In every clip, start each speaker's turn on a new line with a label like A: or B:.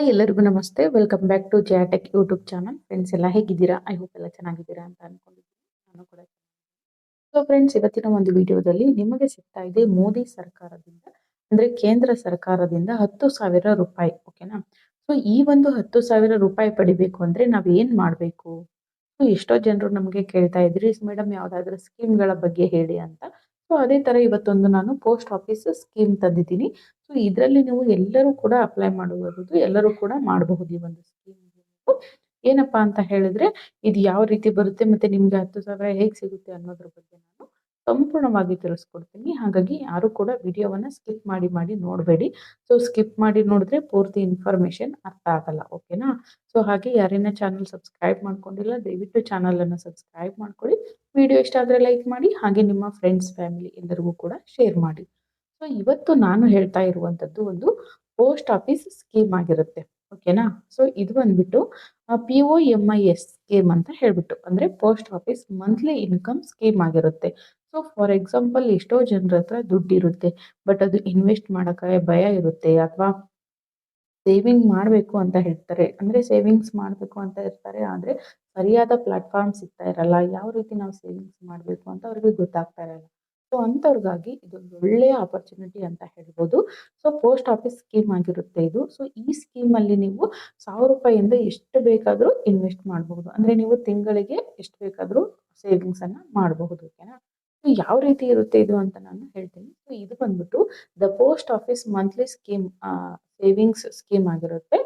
A: Hi ಎಲ್ಲರಿಗೂ ನಮಸ್ತೆ. Welcome back to JayaTech YouTube channel friends ಎಲ್ಲ ಹೇಗಿದ್ದೀರಾ? ಐ ಹೋಪ್ ಎಲ್ಲ ಚೆನ್ನಾಗಿದ್ದೀರಾ ಅಂತ ಅನ್ಕೊಂಡಿದ್ದೀನಿ. ನಾನು ಕೂಡ ಸೊ ಫ್ರೆಂಡ್ಸ್ ಇವತ್ತಿನ ಒಂದು ವಿಡಿಯೋದಲ್ಲಿ ನಿಮಗೆ ಸಿಗ್ತಾ ಇದೆ ಮೋದಿ ಸರ್ಕಾರದಿಂದ, ಅಂದ್ರೆ ಕೇಂದ್ರ ಸರ್ಕಾರದಿಂದ ಹತ್ತು ಸಾವಿರ ರೂಪಾಯಿ ಓಕೆನಾ ಸೊ ಈ ಒಂದು ಹತ್ತು ಸಾವಿರ ರೂಪಾಯಿ ಪಡಿಬೇಕು ಅಂದ್ರೆ ನಾವ್ ಏನ್ ಮಾಡ್ಬೇಕು? ಸೊ ಎಷ್ಟೋ ಜನರು ನಮಗೆ ಕೇಳ್ತಾ ಇದ್ರಿ, ಮೇಡಮ್, ಯಾವ್ದಾದ್ರು ಸ್ಕೀಮ್ಗಳ ಬಗ್ಗೆ ಹೇಳಿ ಅಂತ. ಸೊ ಅದೇ ತರ ಇವತ್ತೊಂದು ನಾನು ಪೋಸ್ಟ್ ಆಫೀಸ್ ಸ್ಕೀಮ್ ತಂದಿದ್ದೀನಿ. ಸೊ ಇದರಲ್ಲಿ ನೀವು ಎಲ್ಲರೂ ಕೂಡ ಅಪ್ಲೈ ಮಾಡಬಹುದು ಎಲ್ಲರೂ ಕೂಡ ಮಾಡಬಹುದು ಈ ಒಂದು ಸ್ಕೀಮ್ ಏನಪ್ಪಾ ಅಂತ ಹೇಳಿದ್ರೆ, ಇದು ಯಾವ ರೀತಿ ಬರುತ್ತೆ ಮತ್ತೆ ನಿಮ್ಗೆ ಹತ್ತು ಸಾವಿರ ಹೇಗೆ ಸಿಗುತ್ತೆ ಅನ್ನೋದ್ರ ಬಗ್ಗೆ ನಾನು ಸಂಪೂರ್ಣವಾಗಿ ತಿಳಿಸ್ಕೊಡ್ತೀನಿ. ಹಾಗಾಗಿ ಯಾರು ಕೂಡ ವಿಡಿಯೋವನ್ನು ಸ್ಕಿಪ್ ಮಾಡಿ ಮಾಡಿ ನೋಡಬೇಡಿ. ಸೊ, ಸ್ಕಿಪ್ ಮಾಡಿ ನೋಡಿದ್ರೆ ಪೂರ್ತಿ ಇನ್ಫಾರ್ಮೇಷನ್ ಅರ್ಥ ಆಗಲ್ಲ. ಓಕೆನಾ? ಸೊ, ಹಾಗೆ ಯಾರಿನ ಚಾನಲ್ ಸಬ್ಸ್ಕ್ರೈಬ್ ಮಾಡ್ಕೊಂಡಿಲ್ಲ, ದಯವಿಟ್ಟು ಚಾನಲ್ ಅನ್ನು ಸಬ್ಸ್ಕ್ರೈಬ್ ಮಾಡ್ಕೊಳ್ಳಿ ವಿಡಿಯೋ ಇಷ್ಟ ಆದರೆ ಲೈಕ್ ಮಾಡಿ, ಹಾಗೆ ನಿಮ್ಮ ಫ್ರೆಂಡ್ಸ್, ಫ್ಯಾಮಿಲಿ ಎಲ್ಲರಿಗೂ ಕೂಡ ಶೇರ್ ಮಾಡಿ. ಸೊ, ಇವತ್ತು ನಾನು ಹೇಳ್ತಾ ಇರುವಂತದ್ದು ಒಂದು ಪೋಸ್ಟ್ ಆಫೀಸ್ ಸ್ಕೀಮ್ ಆಗಿರುತ್ತೆ. ಓಕೆನಾ? ಸೊ, ಇದು ಬಂದ್ಬಿಟ್ಟು P O M I S scheme ಅಂತ ಹೇಳ್ಬಿಟ್ಟು, ಅಂದ್ರೆ post office monthly income scheme ಆಗಿರುತ್ತೆ. ಸೊ ಫಾರ್ ಎಕ್ಸಾಂಪಲ್ ಎಷ್ಟೋ ಜನರ ಹತ್ರ ದುಡ್ಡು ಇರುತ್ತೆ ಬಟ್ ಅದು ಇನ್ವೆಸ್ಟ್ ಮಾಡೋಕ್ಕೆ ಭಯ ಇರುತ್ತೆ ಅಥವಾ ಸೇವಿಂಗ್ ಮಾಡಬೇಕು ಅಂತ ಹೇಳ್ತಾರೆ. ಅಂದ್ರೆ ಸೇವಿಂಗ್ಸ್ ಮಾಡಬೇಕು ಅಂತ ಇರ್ತಾರೆ ಆದ್ರೆ ಸರಿಯಾದ ಪ್ಲಾಟ್ಫಾರ್ಮ್ ಸಿಗ್ತಾ ಇರಲ್ಲ. ಯಾವ ರೀತಿ ನಾವು ಸೇವಿಂಗ್ಸ್ ಮಾಡಬೇಕು ಅಂತ ಅವ್ರಿಗೆ ಗೊತ್ತಾಗ್ತಾ ಇರಲ್ಲ. ಸೊ ಅಂಥವ್ರಿಗಾಗಿ ಇದೊಂದು ಒಳ್ಳೆಯ ಆಪರ್ಚುನಿಟಿ ಅಂತ ಹೇಳ್ಬೋದು. ಸೊ ಪೋಸ್ಟ್ ಆಫೀಸ್ ಸ್ಕೀಮ್ ಆಗಿರುತ್ತೆ ಇದು. ಸೊ ಈ ಸ್ಕೀಮ್ ಅಲ್ಲಿ ನೀವು ಸಾವಿರ ರೂಪಾಯಿಯಿಂದ ಎಷ್ಟು ಬೇಕಾದರೂ ಇನ್ವೆಸ್ಟ್ ಮಾಡಬಹುದು ಅಂದ್ರೆ ನೀವು ತಿಂಗಳಿಗೆ ಎಷ್ಟು ಬೇಕಾದರೂ ಸೇವಿಂಗ್ಸ್ ಅನ್ನ ಮಾಡಬಹುದು ಓಕೆನಾ ಯಾವ ರೀತಿ ಇರುತ್ತೆ ಇದು ಅಂತ ನಾನು ಹೇಳ್ತೀನಿ. ಸೊ ಇದು ಬಂದ್ಬಿಟ್ಟು the post office monthly scheme savings scheme ಆಗಿರುತ್ತೆ.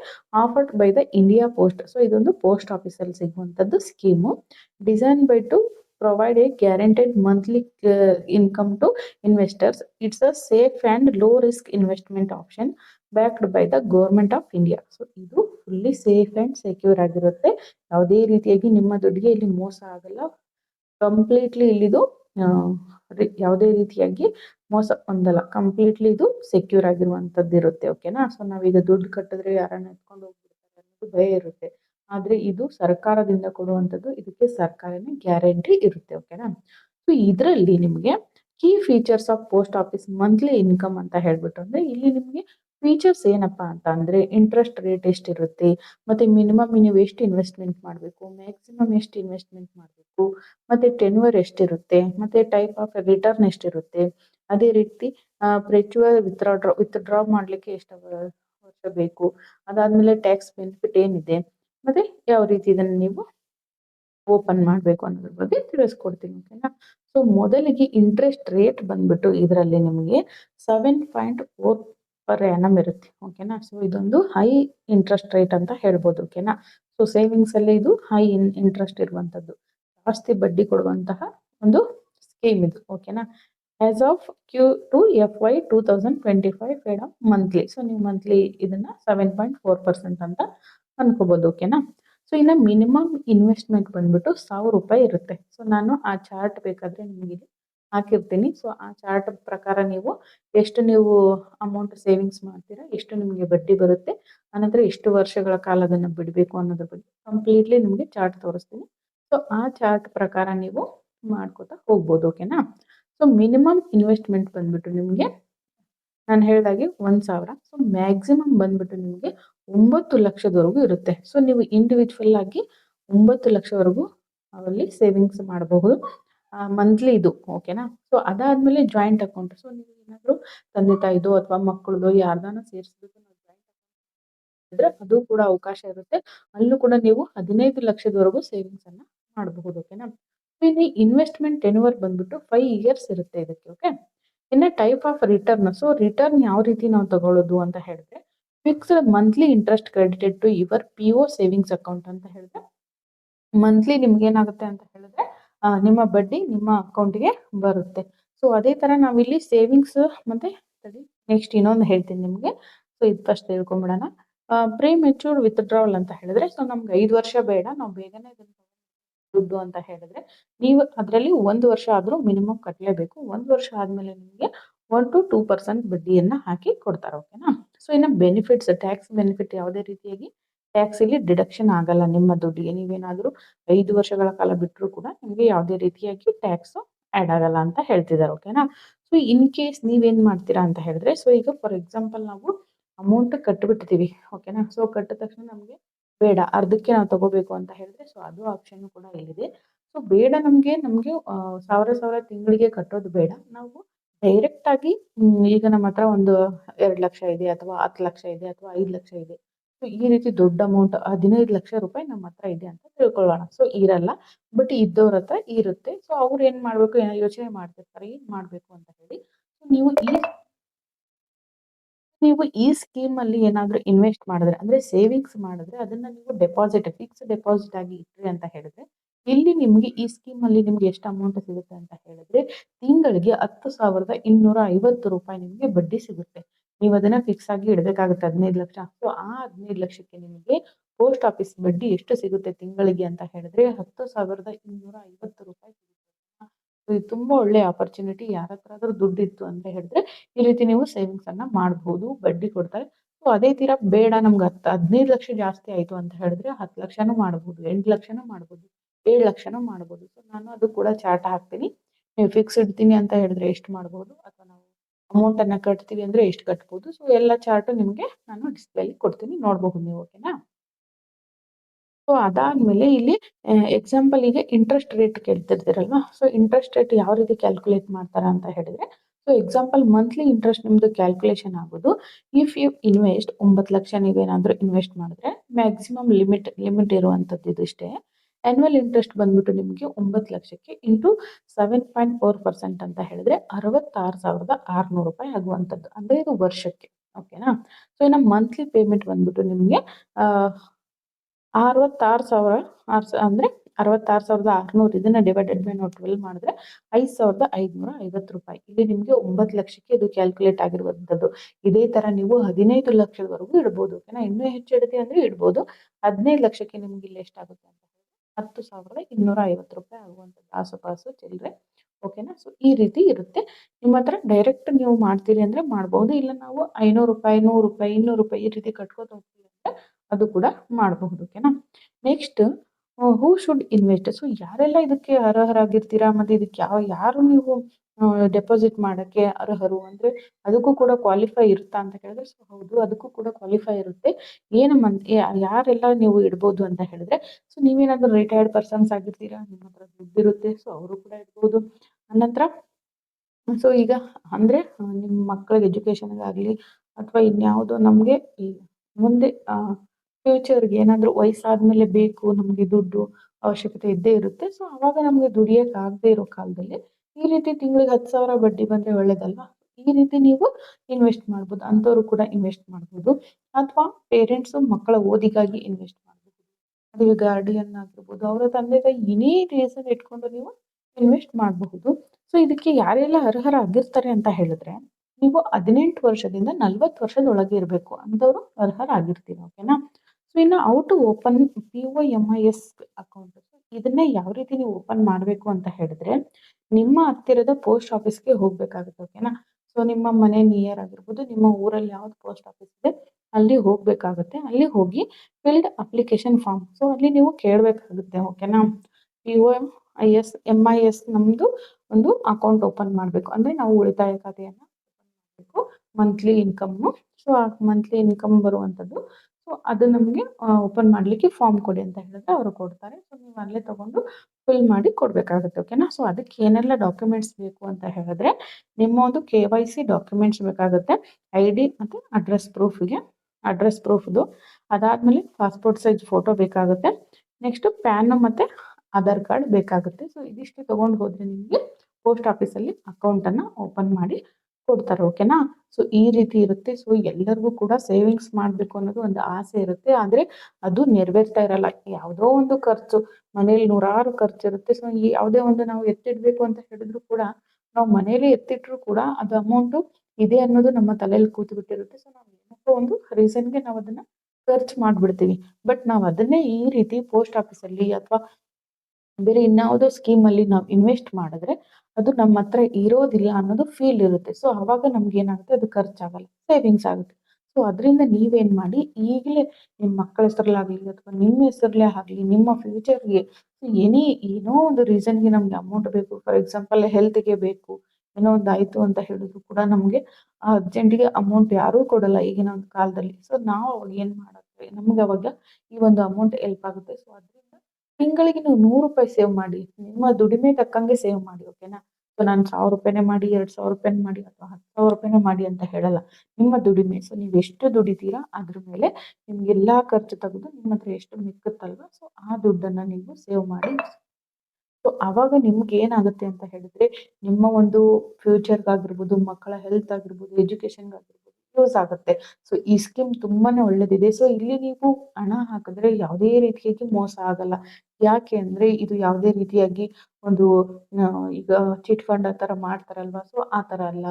A: Offered by the India post so ಇದೊಂದು ಪೋಸ್ಟ್ ಆಫೀಸ್ ಅಲ್ಲಿ ಸಿಗುವಂತದ್ದು scheme design by to provide a guaranteed monthly income to investors it's a safe and low risk investment option backed by the government of India so ಇದು fully safe and secure ಆಗಿರುತ್ತೆ. ಯಾವುದೇ ರೀತಿಯಾಗಿ ನಿಮ್ಮ ದುಡ್ಡಿಗೆ ಇಲ್ಲಿ ಮೋಸ ಆಗಲ್ಲ. ಕಂಪ್ಲೀಟ್ಲಿ ಇಲ್ಲಿದು ಯಾವುದೇ ರೀತಿಯಾಗಿ ಮೋಸ ಹೊಂದಲ್ಲ. ಕಂಪ್ಲೀಟ್ಲಿ ಇದು ಸೆಕ್ಯೂರ್ ಆಗಿರುವಂತದ್ದು ಇರುತ್ತೆ ಓಕೆನಾ ಸೊ ನಾವೀಗ ದುಡ್ಡು ಕಟ್ಟಿದ್ರೆ ಯಾರನ್ನ ಎತ್ಕೊಂಡು ಹೋಗ್ಬಿಡ್ತಾರೆ ಅನ್ನೋದು ಭಯ ಇರುತ್ತೆ. ಆದ್ರೆ ಇದು ಸರ್ಕಾರದಿಂದ ಕೊಡುವಂಥದ್ದು, ಇದಕ್ಕೆ ಸರ್ಕಾರನೇ ಗ್ಯಾರಂಟಿ ಇರುತ್ತೆ ಓಕೆನಾ ಸೊ ಇದರಲ್ಲಿ ನಿಮಗೆ key features of post office monthly income ಅಂತ ಹೇಳ್ಬಿಟ್ಟು ಅಂದ್ರೆ ಇಲ್ಲಿ ನಿಮಗೆ ಫೀಚರ್ಸ್ ಏನಪ್ಪಾ ಅಂತ ಅಂದ್ರೆ ಇಂಟ್ರೆಸ್ಟ್ ರೇಟ್ ಎಷ್ಟಿರುತ್ತೆ, ಮತ್ತೆ ಮಿನಿಮಮ್ ನೀವು ಎಷ್ಟು ಇನ್ವೆಸ್ಟ್ಮೆಂಟ್ ಮಾಡಬೇಕು ಮ್ಯಾಕ್ಸಿಮಮ್ ಎಷ್ಟು ಇನ್ವೆಸ್ಟ್ಮೆಂಟ್ ಮಾಡಬೇಕು, ಮತ್ತೆ ಟೆನ್ವರ್ ಎಷ್ಟಿರುತ್ತೆ, ಮತ್ತೆ ಟೈಪ್ ಆಫ್ ರಿಟರ್ನ್ ಎಷ್ಟಿರುತ್ತೆ, ಅದೇ ರೀತಿ ಪ್ರೆಚುವಲ್ ವಿತ್ಡ್ರಾ ವಿತ್ಡ್ರಾ ಮಾಡ್ಲಿಕ್ಕೆ ಎಷ್ಟು ವರ್ಷ ಬೇಕು, ಅದಾದ್ಮೇಲೆ ಟ್ಯಾಕ್ಸ್ ಬೆನಿಫಿಟ್ ಏನಿದೆ, ಮತ್ತೆ ಯಾವ ರೀತಿ ಇದನ್ನ ನೀವು ಓಪನ್ ಮಾಡಬೇಕು ಅನ್ನೋದ್ರ ಬಗ್ಗೆ ತಿಳಿಸ್ಕೊಡ್ತೀನಿ ಓಕೆನಾ ಸೊ ಮೊದಲಿಗೆ ಇಂಟ್ರೆಸ್ಟ್ ರೇಟ್ ಬಂದ್ಬಿಟ್ಟು ಇದರಲ್ಲಿ ನಿಮಗೆ seven point four per annum ಇರುತ್ತೆ ಓಕೆನಾ ಸೊ ಇದೊಂದು ಹೈ ಇಂಟ್ರೆಸ್ಟ್ ರೇಟ್ ಅಂತ ಹೇಳ್ಬೋದು ಓಕೆನಾ ಸೊ ಸೇವಿಂಗ್ಸ್ ಅಲ್ಲಿ ಇದು ಹೈ ಇನ್ ಇಂಟ್ರೆಸ್ಟ್ ಇರುವಂತದ್ದು. ಜಾಸ್ತಿ ಬಡ್ಡಿ ಕೊಡುವಂತಹ ಒಂದು ಸ್ಕೀಮ್ ಇದು ಓಕೆನಾ as of Q two F Y two thousand twenty five paid off monthly so ನೀವು ಮಂತ್ಲಿ ಇದನ್ನ ಸೆವೆನ್ ಪಾಯಿಂಟ್ ಫೋರ್ ಪರ್ಸೆಂಟ್ ಅಂತ ಅನ್ಕೋಬಹುದು ಓಕೆನಾ ಸೊ ಇನ್ನ ಮಿನಿಮಮ್ ಇನ್ವೆಸ್ಟ್ಮೆಂಟ್ ಬಂದ್ಬಿಟ್ಟು ಸಾವಿರ ರೂಪಾಯಿ ಇರುತ್ತೆ. ಸೊ ನಾನು ಆ ಚಾರ್ಟ್ ಬೇಕಾದ್ರೆ ನಿಮಗೆ ಹಾಕಿರ್ತೀನಿ. ಸೊ ಆ ಚಾರ್ಟ್ ಪ್ರಕಾರ ನೀವು ಎಷ್ಟು ನೀವು ಅಮೌಂಟ್ ಸೇವಿಂಗ್ಸ್ ಮಾಡ್ತೀರಾ, ಎಷ್ಟು ನಿಮಗೆ ಬಡ್ಡಿ ಬರುತ್ತೆ, ಆನಂತರ ಎಷ್ಟು ವರ್ಷಗಳ ಕಾಲ ಅದನ್ನು ಬಿಡಬೇಕು ಅನ್ನೋದ್ರ ಬಗ್ಗೆ ಕಂಪ್ಲೀಟ್ಲಿ ನಿಮಗೆ ಚಾರ್ಟ್ ತೋರಿಸ್ತೀನಿ. ಸೊ ಆ ಚಾರ್ಟ್ ಪ್ರಕಾರ ನೀವು ಮಾಡ್ಕೋತಾ ಹೋಗ್ಬೋದು ಓಕೆನಾ ಸೊ ಮಿನಿಮಮ್ ಇನ್ವೆಸ್ಟ್ಮೆಂಟ್ ಬಂದ್ಬಿಟ್ಟು ನಿಮಗೆ ನಾನು ಹೇಳಿದಾಗೆ ಒಂದು ಸಾವಿರ. ಸೊ ಮ್ಯಾಕ್ಸಿಮಮ್ ಬಂದ್ಬಿಟ್ಟು ನಿಮಗೆ ಒಂಬತ್ತು ಲಕ್ಷದವರೆಗೂ ಇರುತ್ತೆ. ಸೊ ನೀವು ಇಂಡಿವಿಜುವಲ್ ಆಗಿ ಒಂಬತ್ತು ಲಕ್ಷವರೆಗೂ ಅವರಲ್ಲಿ ಸೇವಿಂಗ್ಸ್ ಮಾಡಬಹುದು. ಮಂತ್ಲಿ ಇದು ಓಕೆನಾ ಸೊ ಅದಾದ್ಮೇಲೆ ಜಾಯಿಂಟ್ ಅಕೌಂಟ್ ಸೊ ನೀವು ಏನಾದರೂ ತಂದೆ ತಾಯಿದು ಅಥವಾ ಮಕ್ಕಳದು ಯಾರ್ದಾನ ಸೇರಿಸ್ಬೇಕು ಇದ್ರೆ ಅದು ಕೂಡ ಅವಕಾಶ ಇರುತ್ತೆ. ಅಲ್ಲೂ ಕೂಡ ನೀವು ಹದಿನೈದು ಲಕ್ಷದವರೆಗೂ ಸೇವಿಂಗ್ಸ್ ಅನ್ನ ಮಾಡಬಹುದು ಓಕೆನಾ ಇಲ್ಲಿ ಇನ್ವೆಸ್ಟ್ಮೆಂಟ್ ಟೆನ್ವರ್ ಬಂದ್ಬಿಟ್ಟು ಫೈವ್ ಇಯರ್ಸ್ ಇರುತ್ತೆ ಇದಕ್ಕೆ ಓಕೆ ಇನ್ನ type of return so return ಯಾವ ರೀತಿ ನಾವು ತಗೊಳ್ಳೋದು ಅಂತ ಹೇಳಿದ್ರೆ fixed monthly interest credited to your P savings account ಅಂತ ಹೇಳಿದ್ರೆ ಮಂತ್ಲಿ ನಿಮ್ಗೆ ಏನಾಗುತ್ತೆ ಅಂತ ಹೇಳಿದ್ರೆ ನಿಮ್ಮ ಬಡ್ಡಿ ನಿಮ್ಮ ಅಕೌಂಟ್ಗೆ ಬರುತ್ತೆ. ಸೊ ಅದೇ ತರ ನಾವಿಲ್ಲಿ ಸೇವಿಂಗ್ಸ್ ಮತ್ತೆ ನೆಕ್ಸ್ಟ್ ಇನ್ನೊಂದು ಹೇಳ್ತೀನಿ ನಿಮಗೆ. ಸೊ ಇದು ಫಸ್ಟ್ ತಿಳ್ಕೊಂಬಿಡೋಣ. ಪ್ರೀ ಮೆಚೂರ್ಡ್ ವಿತ್ಡ್ರಾವಲ್ ಅಂತ ಹೇಳಿದ್ರೆ ಸೊ ನಮ್ಗೆ ಐದು ವರ್ಷ ಬೇಡ, ನಾವು ಬೇಗನೆ ದುಡ್ಡು ಅಂತ ಹೇಳಿದ್ರೆ, ನೀವು ಅದರಲ್ಲಿ ಒಂದು ವರ್ಷ ಆದರೂ ಮಿನಿಮಮ್ ಕಟ್ಟಲೇಬೇಕು ಒಂದು ವರ್ಷ ಆದಮೇಲೆ ನಿಮಗೆ ಒನ್ ಟು ಟೂ ಪರ್ಸೆಂಟ್ ಬಡ್ಡಿಯನ್ನು ಹಾಕಿ ಕೊಡ್ತಾರೆ ಓಕೆನಾ ಸೊ ಇನ್ನು ಬೆನಿಫಿಟ್ಸ್ ಟ್ಯಾಕ್ಸ್ ಬೆನಿಫಿಟ್ ಯಾವುದೇ ರೀತಿಯಾಗಿ ಟ್ಯಾಕ್ಸ್ ಇಲ್ಲಿ ಡಿಡಕ್ಷನ್ ಆಗಲ್ಲ ನಿಮ್ಮ ದುಡ್ಡಿಗೆ. ನೀವೇನಾದರೂ ಐದು ವರ್ಷಗಳ ಕಾಲ ಬಿಟ್ಟರು ಕೂಡ ನಿಮಗೆ ಯಾವುದೇ ರೀತಿಯಾಗಿ ಟ್ಯಾಕ್ಸ್ ಆ್ಯಡ್ ಆಗಲ್ಲ ಅಂತ ಹೇಳ್ತಿದ್ದಾರೆ ಓಕೆನಾ ಸೊ ಇನ್ ಕೇಸ್ ನೀವೇನು ಮಾಡ್ತೀರಾ ಅಂತ ಹೇಳಿದ್ರೆ ಸೊ ಈಗ ಫಾರ್ ಎಕ್ಸಾಂಪಲ್ ನಾವು ಅಮೌಂಟ್ ಕಟ್ಟಿಬಿಟ್ಟಿದ್ದೀವಿ ಓಕೆನಾ ಸೊ ಕಟ್ಟಿದ ತಕ್ಷಣ ನಮಗೆ ಬೇಡ, ಅರ್ಧಕ್ಕೆ ನಾವು ತಗೋಬೇಕು ಅಂತ ಹೇಳಿದ್ರೆ ಸೊ ಅದು ಆಪ್ಷನ್ ಕೂಡ ಇಲ್ಲಿದೆ. ಸೊ ಬೇಡ ನಮಗೆ ನಮಗೆ ಸಾವಿರ ಸಾವಿರ ತಿಂಗಳಿಗೆ ಕಟ್ಟೋದು ಬೇಡ. ನಾವು ಡೈರೆಕ್ಟ್ ಆಗಿ ಈಗ ನಮ್ಮ ಹತ್ರ ಒಂದು ಎರಡು ಲಕ್ಷ ಇದೆ ಅಥವಾ ಹತ್ತು ಲಕ್ಷ ಇದೆ ಅಥವಾ ಐದು ಲಕ್ಷ ಇದೆ. ಈ ರೀತಿ ದೊಡ್ಡ ಅಮೌಂಟ್ ಹದಿನೈದು ಲಕ್ಷ ರೂಪಾಯಿ ನಮ್ಮ ಹತ್ರ ಇದೆ ಅಂತ ತಿಳ್ಕೊಳ್ಳೋಣ. ಸೊ ಇರಲ್ಲ. ಬಟ್ ಇದ್ದವ್ರ ಹತ್ರ ಇರುತ್ತೆ. ಸೊ ಅವ್ರು ಏನ್ ಮಾಡ್ಬೇಕು ಯೋಚನೆ ಮಾಡ್ತಿರ್ತಾರೆ. ಏನ್ ಮಾಡ್ಬೇಕು ಅಂತ ಹೇಳಿ. ನೀವು ಈ ನೀವು ಈ ಸ್ಕೀಮ್ ಅಲ್ಲಿ ಏನಾದ್ರೂ ಇನ್ವೆಸ್ಟ್ ಮಾಡಿದ್ರೆ, ಅಂದ್ರೆ ಸೇವಿಂಗ್ಸ್ ಮಾಡಿದ್ರೆ ಅದನ್ನ ನೀವು ಡೆಪಾಸಿಟ್ ಫಿಕ್ಸ್ ಡೆಪಾಸಿಟ್ ಆಗಿ ಇಟ್ರಿ ಅಂತ ಹೇಳಿದ್ರೆ, ಇಲ್ಲಿ ನಿಮ್ಗೆ ಈ ಸ್ಕೀಮ್ ಅಲ್ಲಿ ನಿಮ್ಗೆ ಎಷ್ಟು ಅಮೌಂಟ್ ಸಿಗುತ್ತೆ ಅಂತ ಹೇಳಿದ್ರೆ, ತಿಂಗಳಿಗೆ ಹತ್ತು ಸಾವಿರದ ಇನ್ನೂರ ಐವತ್ತು ರೂಪಾಯಿ ನಿಮ್ಗೆ ಬಡ್ಡಿ ಸಿಗುತ್ತೆ. ನೀವು ಅದನ್ನ ಫಿಕ್ಸ್ ಆಗಿ ಇಡಬೇಕಾಗುತ್ತೆ ಹದಿನೈದು ಲಕ್ಷ. ಸೊ ಆ ಹದಿನೈದು ಲಕ್ಷಕ್ಕೆ ನಿಮಗೆ ಪೋಸ್ಟ್ ಆಫೀಸ್ ಬಡ್ಡಿ ಎಷ್ಟು ಸಿಗುತ್ತೆ ತಿಂಗಳಿಗೆ ಅಂತ ಹೇಳಿದ್ರೆ ಹತ್ತು ಸಾವಿರದ ಇನ್ನೂರ ಐವತ್ತು ರೂಪಾಯಿ ಇದು ತುಂಬಾ ಒಳ್ಳೆ ಆಪರ್ಚುನಿಟಿ ಯಾರ ಹತ್ರ ದುಡ್ಡು ಇತ್ತು ಅಂತ ಹೇಳಿದ್ರೆ ಈ ರೀತಿ ನೀವು ಸೇವಿಂಗ್ಸ್ ಅನ್ನ ಮಾಡಬಹುದು ಬಡ್ಡಿ ಕೊಡ್ತಾರೆ. ಸೊ ಅದೇ ತೀರ ಬೇಡ ನಮ್ಗೆ ಹತ್ತು, ಹದಿನೈದು ಲಕ್ಷ ಜಾಸ್ತಿ ಆಯ್ತು ಅಂತ ಹೇಳಿದ್ರೆ ಹತ್ತು ಲಕ್ಷನೂ ಮಾಡಬಹುದು ಎಂಟು ಲಕ್ಷನೂ ಮಾಡಬಹುದು ಏಳು ಲಕ್ಷನೂ ಮಾಡಬಹುದು ಸೊ ನಾನು ಅದು ಕೂಡ ಚಾರ್ಟ್ ಹಾಕ್ತೀನಿ. ನೀವು ಫಿಕ್ಸ್ ಇಡ್ತೀನಿ ಅಂತ ಹೇಳಿದ್ರೆ ಎಷ್ಟು ಮಾಡಬಹುದು ಅಥವಾ ಅಮೌಂಟ್ ಅನ್ನ ಕಟ್ತೀವಿ ಅಂದ್ರೆ ಎಷ್ಟು ಕಟ್ಬಹುದು ಸೊ ಎಲ್ಲ ಚಾರ್ಟ್ ನಿಮಗೆ ನಾನು ಡಿಸ್ಪ್ಲೇ ಅಲ್ಲಿ ಕೊಡ್ತೀನಿ. ನೋಡಬಹುದು ನೀವು ಓಕೆನಾ ಸೊ ಅದಾದ್ಮೇಲೆ ಇಲ್ಲಿ ಎಕ್ಸಾಂಪಲ್ ಈಗ ಇಂಟ್ರೆಸ್ಟ್ ರೇಟ್ ಕೇಳ್ತಿರ್ತೀರಲ್ವಾ? ಸೊ ಇಂಟ್ರೆಸ್ಟ್ ರೇಟ್ ಯಾವ ರೀತಿ ಕ್ಯಾಲ್ಕುಲೇಟ್ ಮಾಡ್ತಾರ ಅಂತ ಹೇಳಿದ್ರೆ ಸೊ ಎಕ್ಸಾಂಪಲ್ ಮಂತ್ಲಿ ಇಂಟ್ರೆಸ್ಟ್ ನಿಮ್ದು ಕ್ಯಾಲ್ಕುಲೇಷನ್ ಆಗೋದು ಇಫ್ ಯು ಇನ್ವೆಸ್ಟ್ ಒಂಬತ್ತು ಲಕ್ಷ ನೀವೇನಾದ್ರೂ ಇನ್ವೆಸ್ಟ್ ಮಾಡಿದ್ರೆ ಮ್ಯಾಕ್ಸಿಮಮ್ ಲಿಮಿಟ್ ಲಿಮಿಟ್ ಇರುವಂಥದ್ದು ಇದಿಷ್ಟೇ ಆನ್ಯುವಲ್ ಇಂಟ್ರೆಸ್ಟ್ ಬಂದ್ಬಿಟ್ಟು ನಿಮಗೆ ಒಂಬತ್ತು ಲಕ್ಷಕ್ಕೆ into seven point four percent ಅಂತ ಹೇಳಿದ್ರೆ ಅರವತ್ತಾರು ಸಾವಿರದ ಆರುನೂರು ರೂಪಾಯಿ ಆಗುವಂಥದ್ದು. ಅಂದ್ರೆ ಇದು ವರ್ಷಕ್ಕೆ ಓಕೆನಾ ಸೊ ಇನ್ನು ಮಂತ್ಲಿ ಪೇಮೆಂಟ್ ಬಂದ್ಬಿಟ್ಟು ನಿಮಗೆ ಅರವತ್ತಾರು ಸಾವಿರ ಅಂದರೆ ಅರವತ್ತಾರು ಸಾವಿರದ ಆರುನೂರು ಇದನ್ನ ಡಿವೈಡೆಡ್ ಬೈ ನಾವು ಟ್ವೆಲ್ ಮಾಡಿದ್ರೆ ಐದು ಸಾವಿರದ ಐದುನೂರ ಐವತ್ತು ರೂಪಾಯಿ. ಇಲ್ಲಿ ನಿಮಗೆ ಒಂಬತ್ತು ಲಕ್ಷಕ್ಕೆ ಇದು ಕ್ಯಾಲ್ಕುಲೇಟ್ ಆಗಿರುವಂಥದ್ದು. ಇದೇ ಥರ ನೀವು ಹದಿನೈದು ಲಕ್ಷದವರೆಗೂ ಇಡ್ಬೋದು ಓಕೆನಾ ಇನ್ನೂ ಹೆಚ್ಚು ಇಡುತ್ತೆ ಅಂದರೆ ಇಡ್ಬೋದು. ಹದಿನೈದು ಲಕ್ಷಕ್ಕೆ ನಿಮ್ಗೆ ಇಲ್ಲಿ ಎಷ್ಟಾಗುತ್ತೆ ಅಂತ ಹತ್ತು ಸಾವಿರದ ಇನ್ನೂರ ಐವತ್ತು ರೂಪಾಯಿ ಆಗುವಂಥದ್ದು. ಆಸುಪಾಸು ಚಿಲ್ಲರೆ, ಓಕೆನಾ? ಸೊ ಈ ರೀತಿ ಇರುತ್ತೆ. ನಿಮ್ಮ ಹತ್ರ ಡೈರೆಕ್ಟ್ ನೀವು ಮಾಡ್ತೀರಿ ಅಂದರೆ ಮಾಡ್ಬೋದು. ಇಲ್ಲ ನಾವು ಐನೂರು ರೂಪಾಯಿ, ನೂರು ರೂಪಾಯಿ, ಇನ್ನೂರು ರೂಪಾಯಿ ಈ ರೀತಿ ಕಟ್ಕೋತ ಹೋಗ್ತೀವಿ ಅಂದರೆ ಅದು ಕೂಡ ಮಾಡಬಹುದು, ಓಕೆನಾ? Next who should invest so ಯಾರೆಲ್ಲ ಇದಕ್ಕೆ ಅರ್ಹರಾಗಿರ್ತೀರಾ ಮತ್ತೆ ಇದಕ್ಕೆ ಯಾವ, ಯಾರು ನೀವು ಡೆಪಾಸಿಟ್ ಮಾಡಕ್ಕೆ ಅರ್ಹರು ಅಂದ್ರೆ ಅದಕ್ಕೂ ಕೂಡ ಕ್ವಾಲಿಫೈ ಇರುತ್ತಾ ಅಂತ ಕೇಳಿದ್ರೆ ಸೊ, ಹೌದು, ಅದಕ್ಕೂ ಕೂಡ ಕ್ವಾಲಿಫೈ ಇರುತ್ತೆ. ಏನು ಯಾರೆಲ್ಲ ನೀವು ಇಡ್ಬೋದು ಅಂತ ಹೇಳಿದ್ರೆ ಸೊ ನೀವೇನಾದ್ರೂ ರಿಟೈರ್ಡ್ ಪರ್ಸನ್ಸ್ ಆಗಿರ್ತೀರಾ, ನಿಮ್ಮ ಹತ್ರ ದುಡ್ಡು ಇರುತ್ತೆ ಸೊ ಅವರು ಕೂಡ ಇಡ್ಬೋದು. ಅನಂತರ ಸೊ ಈಗ ಅಂದ್ರೆ ನಿಮ್ ನಿಮ್ಮ ಎಜುಕೇಶನ್ ಆಗ್ಲಿ ಅಥವಾ ಇನ್ಯಾವುದೋ ನಮಗೆ ಮುಂದೆ ಫ್ಯೂಚರ್ಗೆ ಏನಾದರೂ ವಯಸ್ಸಾದ್ಮೇಲೆ ಬೇಕು, ನಮಗೆ ದುಡ್ಡು ಅವಶ್ಯಕತೆ ಇದ್ದೇ ಇರುತ್ತೆ. ಸೊ ಅವಾಗ ನಮ್ಗೆ ದುಡಿಯಕ್ ಆಗದೆ ಇರೋ ಕಾಲದಲ್ಲಿ ಈ ರೀತಿ ತಿಂಗಳಿಗೆ ಹತ್ತು ಸಾವಿರ ಬಡ್ಡಿ ಬಂದರೆ ಒಳ್ಳೇದಲ್ವಾ? ಈ ರೀತಿ ನೀವು ಇನ್ವೆಸ್ಟ್ ಮಾಡ್ಬೋದು. ಅಂಥವ್ರು ಕೂಡ ಇನ್ವೆಸ್ಟ್ ಮಾಡ್ಬೋದು. ಅಥವಾ ಪೇರೆಂಟ್ಸು ಮಕ್ಕಳ ಓದಿಗಾಗಿ ಇನ್ವೆಸ್ಟ್ ಮಾಡ್ಬೋದು. ಅದು ಗಾರ್ಡಿಯನ್ ಆಗಿರ್ಬೋದು, ಅವರ ತಂದೆ ತಾಯಿ ಏನೇ ರೀಸನ್ ಇಟ್ಕೊಂಡು ನೀವು ಇನ್ವೆಸ್ಟ್ ಮಾಡಬಹುದು. ಸೊ ಇದಕ್ಕೆ ಯಾರೆಲ್ಲ ಅರ್ಹರಾಗಿರ್ತಾರೆ ಅಂತ ಹೇಳಿದ್ರೆ, ನೀವು ಹದಿನೆಂಟು ವರ್ಷದಿಂದ ನಲ್ವತ್ತು ವರ್ಷದೊಳಗೆ ಇರಬೇಕು. ಅಂಥವ್ರು ಅರ್ಹರಾಗಿರ್ತೀವಿ ಓಕೆನಾ ಸೊ ಇನ್ನು out open P O M I S account ಇದನ್ನ ಯಾವ ರೀತಿ ನೀವು ಓಪನ್ ಮಾಡಬೇಕು ಅಂತ ಹೇಳಿದ್ರೆ, ನಿಮ್ಮ ಹತ್ತಿರದ ಪೋಸ್ಟ್ ಆಫೀಸ್ಗೆ ಹೋಗ್ಬೇಕಾಗುತ್ತೆ ಓಕೆನಾ ಸೊ ನಿಮ್ಮ ಮನೆ ನಿಯರ್ ಆಗಿರ್ಬೋದು, ನಿಮ್ಮ ಊರಲ್ಲಿ ಯಾವ್ದು ಪೋಸ್ಟ್ ಆಫೀಸ್ ಇದೆ, ಅಲ್ಲಿ ಹೋಗ್ಬೇಕಾಗುತ್ತೆ. ಅಲ್ಲಿ ಹೋಗಿ ಫಿಲ್ಡ್ ಅಪ್ಲಿಕೇಶನ್ ಫಾರ್ಮ್ ಸೊ ಅಲ್ಲಿ ನೀವು ಕೇಳಬೇಕಾಗುತ್ತೆ ಓಕೆನಾ P O M I S M I S ನಮ್ದು ಒಂದು ಅಕೌಂಟ್ ಓಪನ್ ಮಾಡಬೇಕು. ಅಂದ್ರೆ ನಾವು ಉಳಿತಾಯ ಖಾತೆಯನ್ನು ಮಂತ್ಲಿ ಇನ್ಕಮ್ ಸೊ ಆ ಮಂತ್ಲಿ ಇನ್ಕಮ್ ಬರುವಂಥದ್ದು ಸೊ ಅದು ನಮಗೆ ಓಪನ್ ಮಾಡಲಿಕ್ಕೆ ಫಾರ್ಮ್ ಕೊಡಿ ಅಂತ ಹೇಳಿದ್ರೆ ಅವರು ಕೊಡ್ತಾರೆ. ಸೊ ನೀವು ಅಲ್ಲೇ ತಗೊಂಡು ಫಿಲ್ ಮಾಡಿ ಕೊಡಬೇಕಾಗುತ್ತೆ ಓಕೆನಾ ಸೊ ಅದಕ್ಕೆ ಏನೆಲ್ಲ ಡಾಕ್ಯುಮೆಂಟ್ಸ್ ಬೇಕು ಅಂತ ಹೇಳಿದ್ರೆ ನಿಮ್ಮ ಒಂದು ಕೆ ವೈ ಸಿ ಡಾಕ್ಯುಮೆಂಟ್ಸ್ ಬೇಕಾಗುತ್ತೆ. ಐ ಡಿ ಮತ್ತು ಅಡ್ರೆಸ್ ಪ್ರೂಫಿಗೆ ಅಡ್ರೆಸ್ ಪ್ರೂಫ್ದು ಅದಾದಮೇಲೆ ಪಾಸ್ಪೋರ್ಟ್ ಸೈಜ್ ಫೋಟೋ ಬೇಕಾಗುತ್ತೆ. ನೆಕ್ಸ್ಟು ಪ್ಯಾನ್ ಮತ್ತು ಆಧಾರ್ ಕಾರ್ಡ್ ಬೇಕಾಗುತ್ತೆ. ಸೊ ಇದಿಷ್ಟು ತಗೊಂಡು ಹೋದರೆ ನಿಮಗೆ ಪೋಸ್ಟ್ ಆಫೀಸಲ್ಲಿ ಅಕೌಂಟನ್ನು ಓಪನ್ ಮಾಡಿ ಕೊಡ್ತಾರೆ ಓಕೆನಾ ಸೊ ಈ ರೀತಿ ಇರುತ್ತೆ. ಸೊ ಎಲ್ಲರಿಗೂ ಕೂಡ ಸೇವಿಂಗ್ಸ್ ಮಾಡಬೇಕು ಅನ್ನೋದು ಒಂದು ಆಸೆ ಇರುತ್ತೆ. ಆದರೆ ಅದು ನೆರವೇರ್ತಾ ಇರಲ್ಲ. ಯಾವುದೋ ಒಂದು ಖರ್ಚು, ಮನೇಲಿ ನೂರಾರು ಖರ್ಚು ಇರುತ್ತೆ. ಸೊ ಈ ಯಾವುದೇ ಒಂದು ನಾವು ಎತ್ತಿಡಬೇಕು ಅಂತ ಹೇಳಿದ್ರು ಕೂಡ, ನಾವು ಮನೇಲಿ ಎತ್ತಿಟ್ರು ಕೂಡ ಅದು ಅಮೌಂಟು ಇದೆ ಅನ್ನೋದು ನಮ್ಮ ತಲೆಯಲ್ಲಿ ಕೂತ್ಬಿಟ್ಟಿರುತ್ತೆ. ಸೊ ನಾವು ಏನಕ್ಕೋ ಒಂದು ರೀಸನ್ಗೆ ನಾವು ಅದನ್ನ ಖರ್ಚು ಮಾಡಿಬಿಡ್ತೀವಿ. ಬಟ್ ನಾವು ಅದನ್ನೇ ಈ ರೀತಿ ಪೋಸ್ಟ್ ಆಫೀಸಲ್ಲಿ ಅಥವಾ ಬೇರೆ ಇನ್ಯಾವುದೋ ಸ್ಕೀಮಲ್ಲಿ ನಾವು ಇನ್ವೆಸ್ಟ್ ಮಾಡಿದ್ರೆ ಅದು ನಮ್ಮ ಹತ್ರ ಇರೋದಿಲ್ಲ ಅನ್ನೋದು ಫೀಲ್ ಇರುತ್ತೆ. ಸೊ ಅವಾಗ ನಮ್ಗೆ ಏನಾಗುತ್ತೆ? ಅದು ಖರ್ಚಾಗಲ್ಲ. ಸೇವಿಂಗ್ಸ್ ಆಗುತ್ತೆ. ಸೊ ಅದರಿಂದ ನೀವೇನ್ ಮಾಡಿ? ಈಗಲೇ ನಿಮ್ಮ ಮಕ್ಕಳ ಹೆಸರಲ್ಲಾಗ್ಲಿ ಅಥವಾ ನಿಮ್ಮ ಹೆಸರಲ್ಲೇ ಆಗ್ಲಿ, ನಿಮ್ಮ ಫ್ಯೂಚರ್ಗೆ ಎನಿ, ಏನೋ ಒಂದು ರೀಸನ್ಗೆ ನಮ್ಗೆ ಅಮೌಂಟ್ ಬೇಕು. ಫಾರ್ ಎಕ್ಸಾಂಪಲ್ ಹೆಲ್ತ್ಗೆ ಬೇಕು. ಏನೋ ಒಂದು ಆಯ್ತು ಅಂತ ಹೇಳಿದ್ರು ಕೂಡ ನಮಗೆ ಅರ್ಜೆಂಟಿಗೆ ಅಮೌಂಟ್ ಯಾರೂ ಕೊಡಲ್ಲ ಈಗಿನ ಒಂದು ಕಾಲದಲ್ಲಿ. ಸೊ ನಾವು ಅವಾಗ ಏನು ಮಾಡುತ್ತೆ ನಮ್ಗೆ ಅವಾಗ ಈ ಒಂದು ಅಮೌಂಟ್ ಹೆಲ್ಪ್ ಆಗುತ್ತೆ. ಸೊ ಅದರಿಂದ ತಿಂಗಳಿಗೆ ನೀವು ನೂರು ರೂಪಾಯಿ ಸೇವ್ ಮಾಡಿ, ನಿಮ್ಮ ದುಡಿಮೆ ತಕ್ಕಂಗೆ ಸೇವ್ ಮಾಡಿ, ಓಕೆನಾ? ಸೊ ನಾನು ಸಾವಿರ ರೂಪಾಯಿನೇ ಮಾಡಿ, ಎರಡು ಸಾವಿರ ರೂಪಾಯಿನೇ ಮಾಡಿ ಅಥವಾ ಹತ್ತು ಸಾವಿರ ರೂಪಾಯಿನೇ ಮಾಡಿ ಅಂತ ಹೇಳಲ್ಲ. ನಿಮ್ಮ ದುಡಿಮೆ ಸೊ ನೀವು ಎಷ್ಟು ದುಡಿತೀರಾ ಅದ್ರ ಮೇಲೆ ನಿಮ್ಗೆ ಎಲ್ಲಾ ಖರ್ಚು ತೆಗೆದು ನಿಮ್ಮ ಹತ್ರ ಎಷ್ಟು ಮಿಕ್ಕುತ್ತಲ್ವಾ ಸೊ ಆ ದುಡ್ಡನ್ನ ನೀವು ಸೇವ್ ಮಾಡಿ. ಸೊ ಅವಾಗ ನಿಮ್ಗೆ ಏನಾಗುತ್ತೆ ಅಂತ ಹೇಳಿದ್ರೆ, ನಿಮ್ಮ ಒಂದು ಫ್ಯೂಚರ್ಗಾಗಿರ್ಬೋದು ಮಕ್ಕಳ ಹೆಲ್ತ್ ಆಗಿರ್ಬೋದು ಎಜುಕೇಶನ್ಗಾಗಿರ್ಬೋದು ಯೂಸ್ ಆಗುತ್ತೆ. ಸೊ ಈ ಸ್ಕೀಮ್ ತುಂಬಾನೇ ಒಳ್ಳೇದಿದೆ. ಸೊ ಇಲ್ಲಿ ನೀವು ಹಣ ಹಾಕಿದ್ರೆ ಯಾವುದೇ ರೀತಿಯಾಗಿ ಮೋಸ ಆಗಲ್ಲ. ಯಾಕೆ ಅಂದ್ರೆ ಇದು ಯಾವುದೇ ರೀತಿಯಾಗಿ ಒಂದು ಈಗ ಚಿಟ್ ಫಂಡ್ ಆ ತರ ಮಾಡ್ತಾರಲ್ವಾ? ಸೊ ಆ ತರ ಅಲ್ಲ.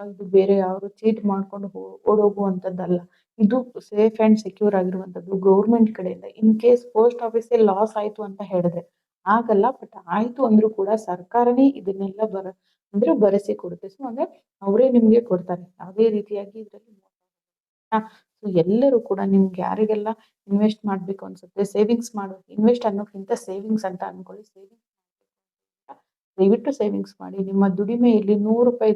A: ಇದು ಬೇರೆ ಯಾರು ಚೀಟ್ ಮಾಡ್ಕೊಂಡು ಓಡೋಗುವಂತದ್ದಲ್ಲ ಇದು ಸೇಫ್ ಅಂಡ್ ಸೆಕ್ಯೂರ್ ಆಗಿರುವಂತದ್ದು ಗೌರ್ಮೆಂಟ್ ಕಡೆಯಿಂದ. In case post office loss ಆಯ್ತು ಅಂತ ಹೇಳಿದ್ರೆ, ಆಗಲ್ಲ ಬಟ್ ಆಯ್ತು ಅಂದ್ರೂ ಕೂಡ ಸರ್ಕಾರನೇ ಇದನ್ನೆಲ್ಲ ಬರ ಅಂದ್ರೆ ಬರೆಸಿ ಕೊಡುತ್ತೆ. ಸೊ ಅಂದ್ರೆ ಅವರೇ ನಿಮ್ಗೆ ಕೊಡ್ತಾರೆ. ಯಾವುದೇ ರೀತಿಯಾಗಿ ಇದರಲ್ಲಿ ಸೊ ಎಲ್ಲರೂ ಕೂಡ ನಿಮ್ಗೆ ಯಾರಿಗೆಲ್ಲ ಇನ್ವೆಸ್ಟ್ ಮಾಡ್ಬೇಕು ಅನ್ಸುತ್ತೆ ಸೇವಿಂಗ್ಸ್ ಮಾಡೋ ಇನ್ವೆಸ್ಟ್ ಅನ್ನೋಕ್ಕಿಂತ ಸೇವಿಂಗ್ಸ್ ಅಂತ ಅನ್ಕೊಳ್ಳಿ. ಸೇವಿಂಗ್ಸ್ ದಯವಿಟ್ಟು ಸೇವಿಂಗ್ಸ್ ಮಾಡಿ. ನಿಮ್ಮ ದುಡಿಮೆಯಲ್ಲಿ ನೂರು ರೂಪಾಯಿ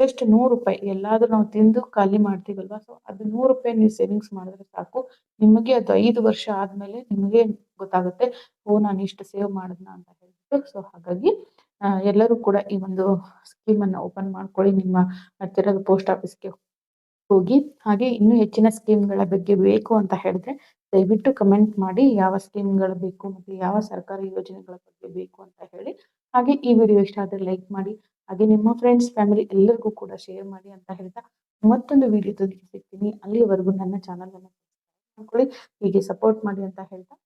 A: ಜಸ್ಟ್ ನೂರು ರೂಪಾಯಿ, ಎಲ್ಲಾದ್ರೂ ನಾವು ತಿಂದು ಖಾಲಿ ಮಾಡ್ತೀವಲ್ವಾ? ಸೊ ಅದು ನೂರು ರೂಪಾಯಿ ನೀವು ಸೇವಿಂಗ್ಸ್ ಮಾಡಿದ್ರೆ ಸಾಕು. ನಿಮಗೆ ಅದು ಐದು ವರ್ಷ ಆದ್ಮೇಲೆ ನಿಮಗೆ ಗೊತ್ತಾಗುತ್ತೆ, ಓ ನಾನು ಇಷ್ಟು ಸೇವ್ ಮಾಡಿದ್ನ ಅಂತ ಹೇಳ್ಬಿಟ್ಟು. ಸೊ ಹಾಗಾಗಿ ಎಲ್ಲರೂ ಕೂಡ ಈ ಒಂದು ಸ್ಕೀಮ್ ಅನ್ನ ಓಪನ್ ಮಾಡ್ಕೊಳ್ಳಿ. ನಿಮ್ಮ ಹತ್ತಿರದ ಪೋಸ್ಟ್ ಆಫೀಸ್ಗೆ ಹೋಗಿ. ಹಾಗೆ ಇನ್ನೂ ಹೆಚ್ಚಿನ ಸ್ಕೀಮ್ಗಳ ಬಗ್ಗೆ ಬೇಕು ಅಂತ ಹೇಳಿದ್ರೆ, ದಯವಿಟ್ಟು ಕಮೆಂಟ್ ಮಾಡಿ ಯಾವ ಸ್ಕೀಮ್ಗಳು ಬೇಕು ಮತ್ತೆ ಯಾವ ಸರ್ಕಾರಿ ಯೋಜನೆಗಳ ಬಗ್ಗೆ ಬೇಕು ಅಂತ ಹೇಳಿ. ಹಾಗೆ ಈ ವಿಡಿಯೋ ಇಷ್ಟ ಆದರೆ ಲೈಕ್ ಮಾಡಿ, ಹಾಗೆ ನಿಮ್ಮ ಫ್ರೆಂಡ್ಸ್ ಫ್ಯಾಮಿಲಿ ಎಲ್ಲರಿಗೂ ಕೂಡ ಶೇರ್ ಮಾಡಿ ಅಂತ ಹೇಳ್ತಾ ಮತ್ತೊಂದು ವಿಡಿಯೋದೊಂದಿಗೆ ಸಿಗ್ತೀನಿ. ಅಲ್ಲಿಯವರೆಗೂ ನನ್ನ ಚಾನಲ್ ಅನ್ನು ಮಾಡ್ಕೊಳ್ಳಿ. ಹೀಗೆ ಸಪೋರ್ಟ್ ಮಾಡಿ ಅಂತ ಹೇಳ್ತಾ